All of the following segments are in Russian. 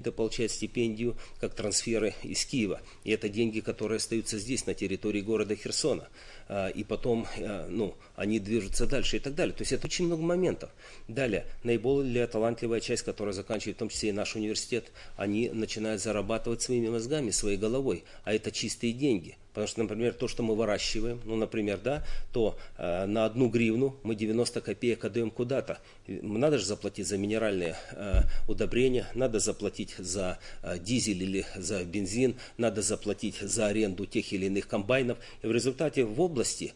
Это получает стипендию как трансферы из Киева. И это деньги, которые остаются здесь, на территории города Херсона. А, и потом а, ну, они движутся дальше и так далее. То есть это очень много моментов. Далее, наиболее талантливая часть, которая заканчивает в том числе и наш университет, они начинают зарабатывать своими мозгами, своей головой. А это чистые деньги – Потому что, например, то, что мы выращиваем, ну, например, да, то э, на одну гривну мы 90 копеек отдаем куда-то. Надо же заплатить за минеральные э, удобрения, надо заплатить за э, дизель или за бензин, надо заплатить за аренду тех или иных комбайнов. И в результате в области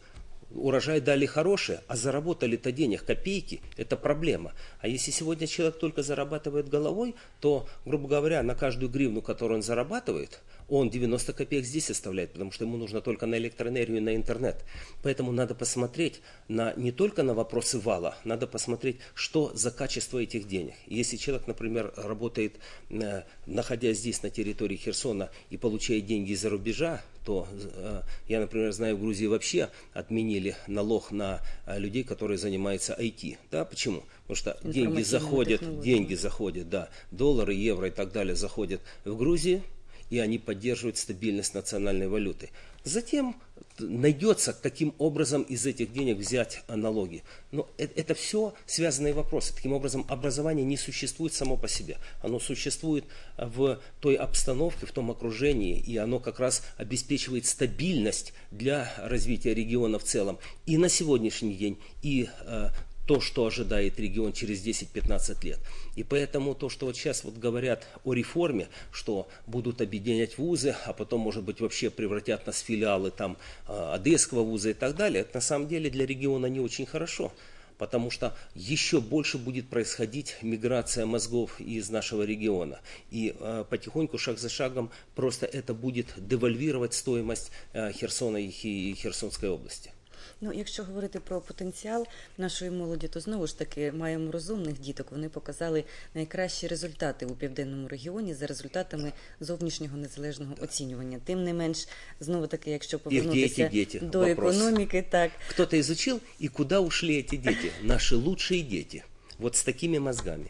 урожай дали хороший, а заработали-то денег копейки, это проблема. А если сегодня человек только зарабатывает головой, то, грубо говоря, на каждую гривну, которую он зарабатывает, он 90 копеек здесь оставляет, потому что ему нужно только на электроэнергию и на интернет. Поэтому надо посмотреть на, не только на вопросы вала, надо посмотреть, что за качество этих денег. Если человек, например, работает, э, находясь здесь на территории Херсона и получает деньги из-за рубежа, то э, я, например, знаю, в Грузии вообще отменили налог на э, людей, которые занимаются IT. Да, почему? Потому что деньги заходят, деньги заходят, да, доллары, евро и так далее заходят в Грузию, и они поддерживают стабильность национальной валюты. Затем найдется, каким образом из этих денег взять налоги. Но это, это все связанные вопросы. Таким образом, образование не существует само по себе. Оно существует в той обстановке, в том окружении, и оно как раз обеспечивает стабильность для развития региона в целом. И на сегодняшний день, и э, то, что ожидает регион через 10-15 лет. И поэтому то, что вот сейчас вот говорят о реформе, что будут объединять вузы, а потом, может быть, вообще превратят нас в филиалы там а, Одесского вуза и так далее, это на самом деле для региона не очень хорошо потому что еще больше будет происходить миграция мозгов из нашего региона. И э, потихоньку, шаг за шагом, просто это будет девальвировать стоимость э, Херсона и, и Херсонской области. Ну, якщо говорити про потенціал нашої молоді, то знову ж таки маємо розумних діток. Вони показали найкращі результати у південному регіоні за результатами зовнішнього незалежного оцінювання. Тим не менш, знову таки, якщо повернутися дети, до Вопрос. економіки, так хто-то изучил і куди ушли ці діти? Наші лучшие діти. Вот с такими мозгами.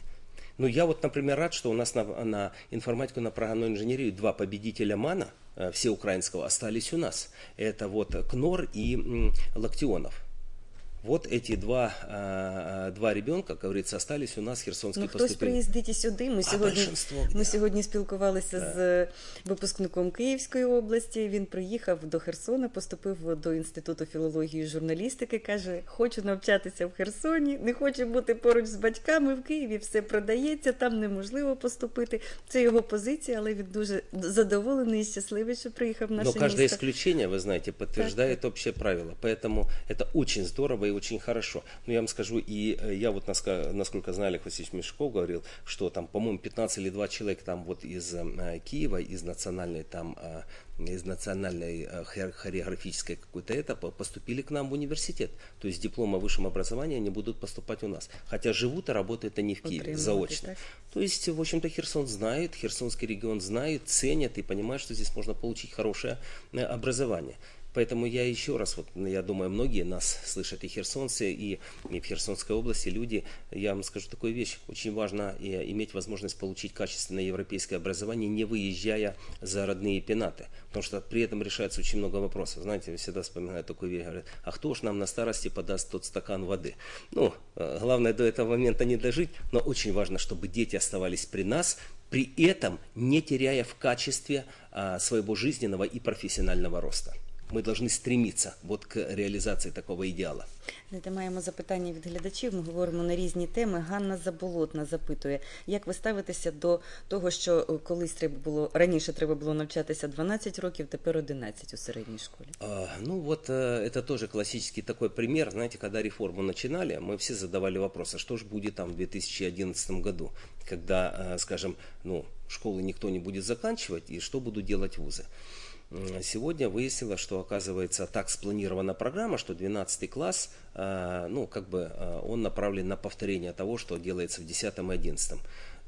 Ну, я вот, например, рад, что у нас на, на информатику, на программную инженерию два победителя МАНа – Э, всеукраинского остались у нас. Это вот Кнор и Локтионов. Вот эти два, а, два ребенка, как говорится, остались у нас херсонські ну, Хтось приїздить і сюди. Ми сьогодні, ми сьогодні спілкувалися да. з випускником Київської області. Він приїхав до Херсона, поступив до інституту філології і журналістики. Каже, хочу навчатися в Херсоні, не хочу бути поруч з батьками в Києві. Все продається, там неможливо поступити. Це його позиція, але він дуже задоволений і щасливий, що приїхав в наше Но каждое исключение, вы знаете, подтверждает так. общее правило. Поэтому это очень здорово и очень хорошо. Но я вам скажу, и э, я вот, насколько знали, Олег Васильевич Мешков говорил, что там, по-моему, 15 или 2 человека там вот из э, Киева, из национальной там э, из национальной хореографической какой-то это поступили к нам в университет. То есть диплом о высшем образовании они будут поступать у нас. Хотя живут и работают они в Киеве заочно. То есть, в общем-то, Херсон знает, Херсонский регион знает, ценят и понимает, что здесь можно получить хорошее образование. Поэтому я еще раз, вот, я думаю, многие нас слышат и херсонцы, и, и в Херсонской области люди. Я вам скажу такую вещь. Очень важно и, иметь возможность получить качественное европейское образование, не выезжая за родные пенаты. Потому что при этом решается очень много вопросов. Знаете, я всегда вспоминаю такую вещь. Говорят, а кто ж нам на старости подаст тот стакан воды? Ну, э, главное до этого момента не дожить, но очень важно, чтобы дети оставались при нас, при этом не теряя в качестве а, своего жизненного и профессионального роста. ми повинні стремитися от к реалізації такого ідеалу. Знаєте, маємо запитання від глядачів. Ми говоримо на різні теми. Ганна Заболотна запитує, як ви ставитеся до того, що е, колись треба було раніше треба було навчатися 12 років, тепер 11 у середній школі? А, ну вот это тоже классический такой пример. Знаете, когда реформу начинали, мы все задавали вопрос, а что же будет там в 2011 году, когда, скажем, ну, школы никто не будет заканчивать, и что будут делать вузы. Сегодня выяснилось, что оказывается так спланирована программа, что 12 класс, э, ну, как бы э, он направлен на повторение того, что делается в 10 и 11.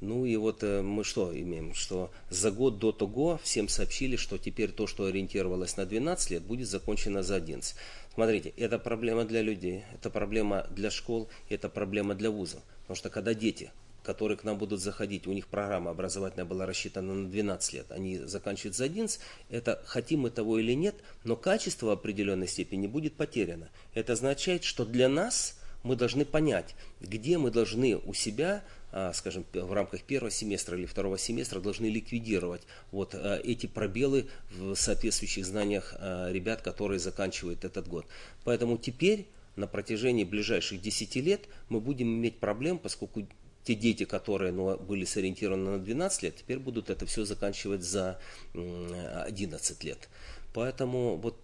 Ну и вот э, мы что имеем, что за год до того всем сообщили, что теперь то, что ориентировалось на 12 лет, будет закончено за 11. Смотрите, это проблема для людей, это проблема для школ, это проблема для вузов. Потому что когда дети которые к нам будут заходить, у них программа образовательная была рассчитана на 12 лет, они заканчивают за 11, это хотим мы того или нет, но качество в определенной степени будет потеряно. Это означает, что для нас мы должны понять, где мы должны у себя а, скажем, в рамках первого семестра или второго семестра должны ликвидировать вот а, эти пробелы в соответствующих знаниях а, ребят, которые заканчивают этот год. Поэтому теперь на протяжении ближайших 10 лет мы будем иметь проблем, поскольку те дети, которые ну, были сориентированы на 12 лет, теперь будут это все заканчивать за 11 лет. Поэтому, вот,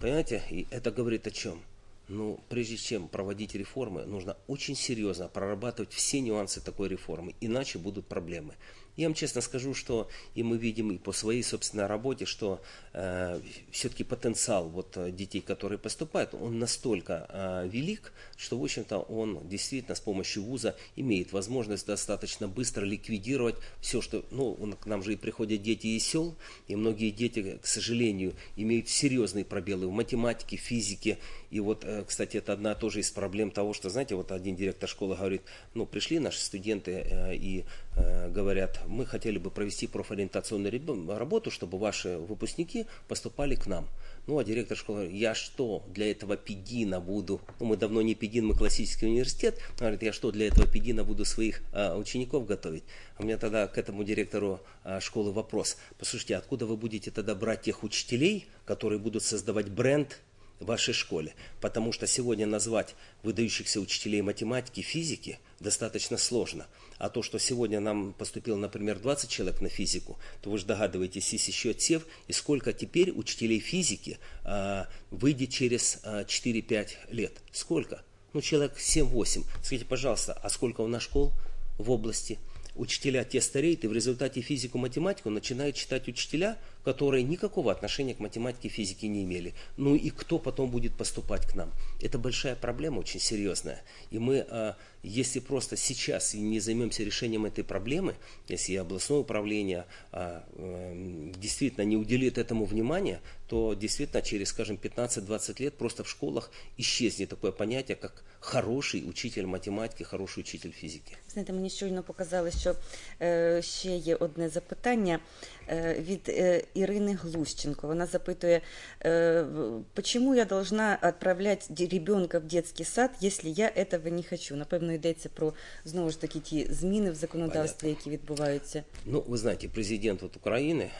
понимаете, это говорит о чем? Ну, прежде чем проводить реформы, нужно очень серьезно прорабатывать все нюансы такой реформы, иначе будут проблемы. Я вам честно скажу, что и мы видим и по своей собственной работе, что э, все-таки потенциал вот э, детей, которые поступают, он настолько э, велик, что, в общем-то, он действительно с помощью вуза имеет возможность достаточно быстро ликвидировать все, что, ну, к нам же и приходят дети из сел, и многие дети, к сожалению, имеют серьезные пробелы в математике, физике, и вот, э, кстати, это одна тоже из проблем того, что, знаете, вот один директор школы говорит, ну, пришли наши студенты э, и говорят, мы хотели бы провести профориентационную работу, чтобы ваши выпускники поступали к нам. Ну, а директор школы говорит, я что, для этого педина буду, ну, мы давно не педин, мы классический университет, говорит, я что, для этого педина буду своих а, учеников готовить? А у меня тогда к этому директору а, школы вопрос, послушайте, откуда вы будете тогда брать тех учителей, которые будут создавать бренд в вашей школе? Потому что сегодня назвать выдающихся учителей математики, физики достаточно сложно. А то, что сегодня нам поступило, например, 20 человек на физику, то вы же догадываетесь, есть еще отсев, и сколько теперь учителей физики а, выйдет через а, 4-5 лет. Сколько? Ну, человек 7-8. Скажите, пожалуйста, а сколько у нас школ в области? Учителя те стареют, и в результате физику-математику начинают читать учителя, которые никакого отношения к математике и физике не имели. Ну и кто потом будет поступать к нам? Это большая проблема, очень серьезная. И мы а, если просто сейчас не займемся решением этой проблемы, если областное управление а, э, действительно не уделит этому внимания, то действительно через, скажем, 15-20 лет просто в школах исчезнет такое понятие, как хороший учитель математики, хороший учитель фізики. Знаєте, мені щойно показали, що е, ще є одне запитання. Е, від е, Ірини Глущенко. Вона запитує, е, почему я должна відправляти ребенка в детский сад, якщо я этого не хочу? Напевно, йдеться про знову ж таки ті зміни в законодавстві, які відбуваються. Ну, ви знаєте, президент вот України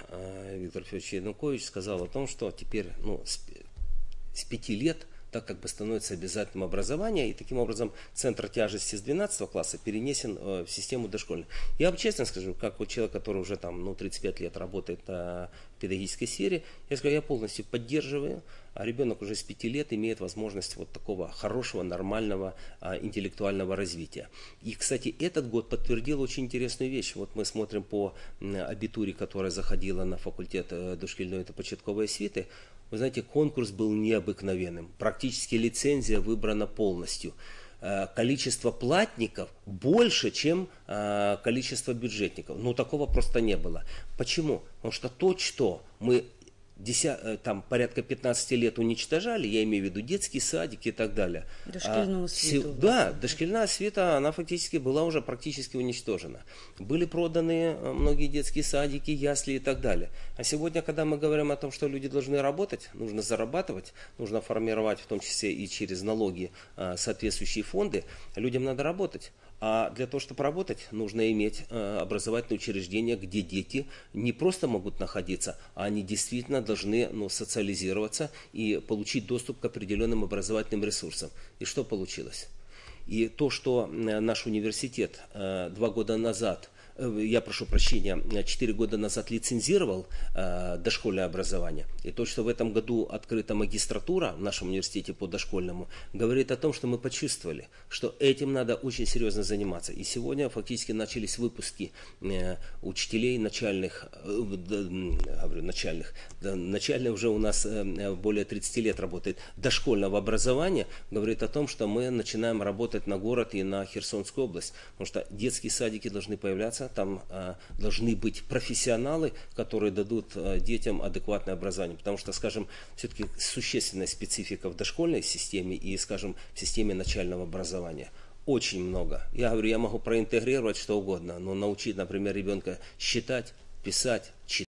Віктор Федорович Янукович сказав о том, що тепер ну, з, з пяти лет так как бы становится обязательным образование, и таким образом центр тяжести с 12 класса перенесен э, в систему дошкольную. Я вам честно скажу, как вот человек, который уже там, ну, 35 лет работает в педагогической сфере, я скажу, я полностью поддерживаю, а ребенок уже с 5 лет имеет возможность вот такого хорошего, нормального а, интеллектуального развития. И, кстати, этот год подтвердил очень интересную вещь. Вот мы смотрим по абитуре, которая заходила на факультет э, дошкільної та початковой освіти. Вы знаете, конкурс был необыкновенным. Практически лицензия выбрана полностью. Э, количество платников больше, чем э, количество бюджетников. Ну, такого просто не было. Почему? Потому что то, что мы деся, э, там порядка 15 лет уничтожали, я имею в виду детские садики и так далее. Дошкільну освіту. А, да, дошкільная освіта, она фактически была уже практически уничтожена. Были проданы э, многие детские садики, ясли и так далее. А сегодня, когда мы говорим о том, что люди должны работать, нужно зарабатывать, нужно формировать в том числе и через налоги э, соответствующие фонды, людям надо работать. А для того, чтобы работать, нужно иметь э, образовательное учреждение, где дети не просто могут находиться, а они действительно должны ну, социализироваться и получить доступ к определенным образовательным ресурсам. И что получилось? И то, что э, наш университет э, два года назад я прошу прощения, 4 года назад лицензировал э, дошкольное образование. И то, что в этом году открыта магистратура в нашем университете по дошкольному, говорит о том, что мы почувствовали, что этим надо очень серьезно заниматься. И сегодня фактически начались выпуски э, учителей начальных, э, говорю, начальных, начальных уже у нас э, более 30 лет работает, дошкольного образования, говорит о том, что мы начинаем работать на город и на Херсонскую область. Потому что детские садики должны появляться там э, должны быть профессионалы, которые дадут э, детям адекватное образование. Потому что, скажем, все-таки существенная специфика в дошкольной системе и, скажем, в системе начального образования. очень много. Я говорю, я могу проинтегрировать что угодно, но научить, например, ребенка считать, писать, читать,